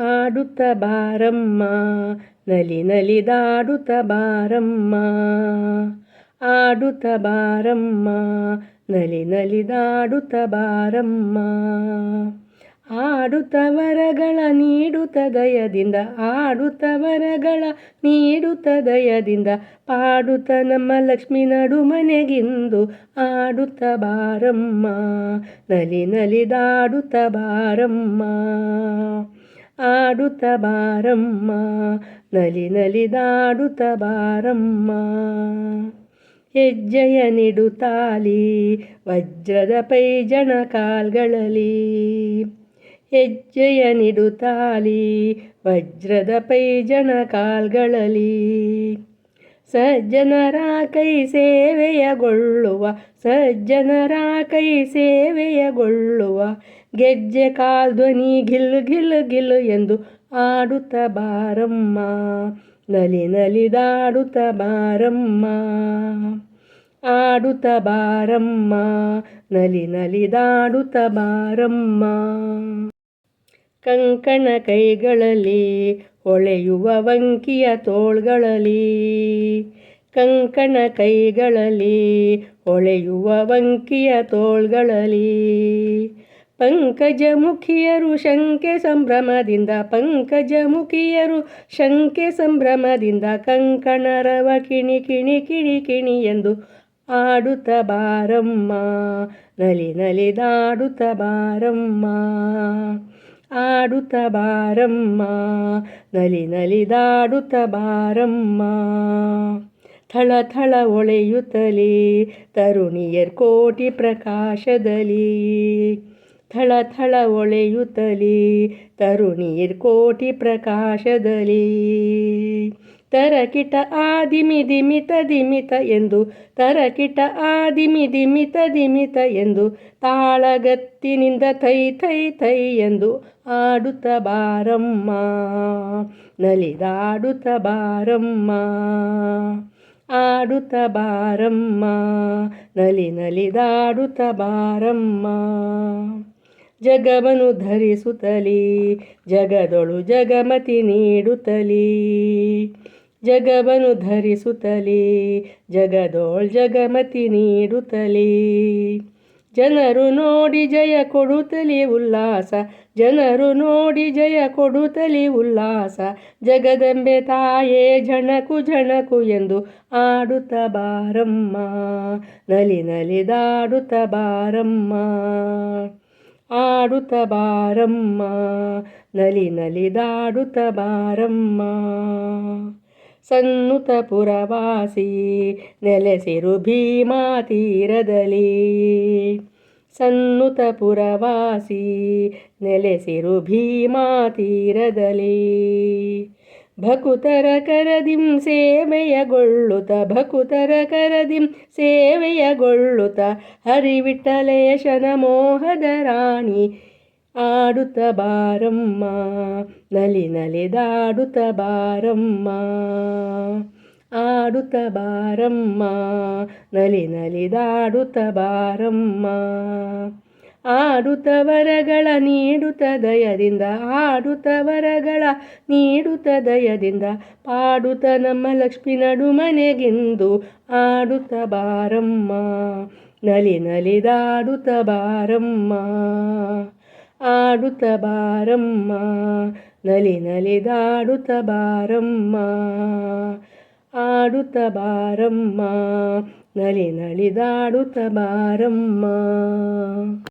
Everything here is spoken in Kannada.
ಆಡುತ್ತ ಬಾರಮ್ಮ, ನಲಿ ನಲಿದಾಡುತ್ತ ಬಾರಮ್ಮ. ಆಡುತ್ತ ಬಾರಮ್ಮ, ನಲಿ ನಲಿದಾಡುತ್ತ ಬಾರಮ್ಮ. ಆಡುತ್ತ ವರಗಳ ನೀಡುತ್ತ ದಯದಿಂದ ಆಡುತ್ತ ವರಗಳ ನೀಡುತ್ತ ದಯದಿಂದ, ಪಾಡುತ್ತ ನಮ್ಮ ಲಕ್ಷ್ಮಿ ನಡು ಮನೆಗಿಂದು ಆಡುತ್ತ ಬಾರಮ್ಮ, ನಲಿ ನಲಿದಾಡುತ್ತ ಬಾರಮ್ಮ. ಆಡುತ್ತ ಬಾರಮ್ಮ, ನಲಿ ನಲಿದಾಡುತ್ತ ಬಾರಮ್ಮ. ಹೆಜ್ಜೆಯ ನಿಡುತ್ತಾಲಿ ವಜ್ರದ ಪೈಜಣ ಕಾಲ್ಗಳಲ್ಲಿ. ಹೆಜ್ಜೆಯ ನಿಡುತ್ತಾಲಿ ವಜ್ರದ ಪೈಜಣ ಕಾಲ್ಗಳಲ್ಲಿ. ಸಜ್ಜನರ ಕೈ ಸೇವೆಯಗೊಳ್ಳುವ ಸಜ್ಜನರ ಕೈ ಸೇವೆಯಗೊಳ್ಳುವ. ಗೆಜ್ಜೆ ಕಾಲ್ಧ್ವನಿ ಗಿಲ್ ಗಿಲ್ ಗಿಲ್ ಎಂದು ಆಡುತ್ತ ಬಾರಮ್ಮ, ನಲಿ ನಲಿದಾಡುತ್ತ ಬಾರಮ್ಮ. ಆಡುತ್ತ ಬಾರಮ್ಮ, ನಲಿ ನಲಿದಾಡುತ್ತ ಬಾರಮ್ಮ. ಕಂಕಣ ಕೈಗಳಲ್ಲಿ ಹೊಳೆಯುವ ವಂಕಿಯ ತೋಳ್ಗಳಲ್ಲಿ, ಕಂಕಣ ಕೈಗಳಲ್ಲಿ, ಹೊಳೆಯುವ ವಂಕಿಯ ತೋಳ್ಗಳಲ್ಲಿ. ಪಂಕಜಮುಖಿಯರು ಶಂಕೆ ಸಂಭ್ರಮದಿಂದ, ಪಂಕಜಮುಖಿಯರು ಶಂಕೆ ಸಂಭ್ರಮದಿಂದ ಕಂಕಣರವ ಕಿಣಿ ಕಿಣಿ ಕಿಣಿ ಕಿಣಿ ಎಂದು ಆಡುತ್ತ ಬಾರಮ್ಮ, ನಲಿ ನಲಿದಾಡುತ್ತ ಬಾರಮ್ಮ. ಆಡುತ್ತ ಬಾರಮ್ಮ, ನಲಿ ನಲಿದಾಡುತ್ತ ಬಾರಮ್ಮ. ಥಳ ಥಳ ಒಳೆಯುತ್ತಲೇ ತರುಣಿಯರ್ ಕೋಟಿ ಪ್ರಕಾಶದಲ್ಲಿ. ಥಳ ಥಳ ಒಳೆಯುತ್ತಲೇ ತರುಣಿಯರ್ ಕೋಟಿ ಪ್ರಕಾಶದಲ್ಲಿ. ತರಕಿಟ ಆದಿಮಿ ದಿಮಿತ ದಿಮಿತ ಎಂದು, ತರಕಿಟ ಆದಿಮಿ ದಿಮಿತ ದಿಮಿತ ಎಂದು, ತಾಳಗತ್ತಿನಿಂದ ಥೈ ಥೈ ಥೈ ಎಂದು ಆಡುತ್ತ ಬಾರಮ್ಮ, ನಲಿದಾಡುತ್ತ ಬಾರಮ್ಮ ಆಡುತ್ತ ಬಾರಮ್ಮ, ನಲಿ ನಲಿದಾಡುತ್ತ ಬಾರಮ್ಮ. ಜಗವನು ಧರಿಸುತ್ತಲೀ, ಜಗದೊಳು ಜಗಮತಿ ನೀಡುತ್ತಲೇ ಜಗವನು ಧರಿಸುತ್ತಲೇ, ಜಗದೋಳ್ ಜಗಮತಿ ನೀಡುತ್ತಲೇ. ಜನರು ನೋಡಿ ಜಯ ಕೊಡುತ್ತಲೇ ಉಲ್ಲಾಸ, ಜನರು ನೋಡಿ ಜಯ ಕೊಡುತ್ತಲೇ ಉಲ್ಲಾಸ. ಜಗದಂಬೆ ತಾಯೇ, ಝಣಕು ಝಣಕು ಎಂದು ಆಡುತ್ತ ಬಾರಮ್ಮ, ನಲಿ ನಲಿದಾಡುತ್ತ ಬಾರಮ್ಮ ಆಡುತ್ತ ಬಾರಮ್ಮ, ನಲಿ ನಲಿದಾಡುತ್ತ ಬಾರಮ್ಮ. ಸನ್ನುತ ಪುರವಾಸಿ ನೆಲೆಸಿರು ಭೀಮಾ ತೀರದಲ್ಲಿ ಸನ್ನುತ ಪುರವಾಸಿ ನೆಲೆಸಿರು ಭೀಮಾ ತೀರದಲ್ಲಿ ಭಕುತರ ಕರದಿಂ ಸೇವೆಯಗೊಳ್ಳುತ್ತ, ಭಕುತರ ಕರದಿಂ ಸೇವೆಯಗೊಳ್ಳುತ್ತ ಹರಿವಿಠಲೇಶನ ಮೋಹದ ರಾಣಿ ಆಡುತ್ತ ಬಾರಮ್ಮ, ನಲಿ ನಲಿದಾಡುತ್ತ ಬಾರಮ್ಮ. ಆಡುತ್ತ ಬಾರಮ್ಮ, ನಲಿ ನಲಿದಾಡುತ್ತ ಬಾರಮ್ಮ. ಆಡುತ್ತ ವರಗಳ ನೀಡುತ್ತ ದಯದಿಂದ ಆಡುತ್ತ ವರಗಳ ನೀಡುತ್ತ ದಯದಿಂದ, ಪಾಡುತ್ತ ನಮ್ಮ ಲಕ್ಷ್ಮಿ ನಡು ಮನೆಗೆಂದು ಆಡುತ್ತ ಬಾರಮ್ಮ, ನಲಿ ನಲಿದಾಡುತ್ತ ಬಾರಮ್ಮ. ಆಡುತ್ತ ಬಾರಮ್ಮ ನಲಿ ನಲಿದಾಡುತ್ತ ಬಾರಮ್ಮ ಆಡುತ್ತ ಬಾರಮ್ಮ ನಲಿ ನಲಿದಾಡುತ್ತ ಬಾರಮ್ಮ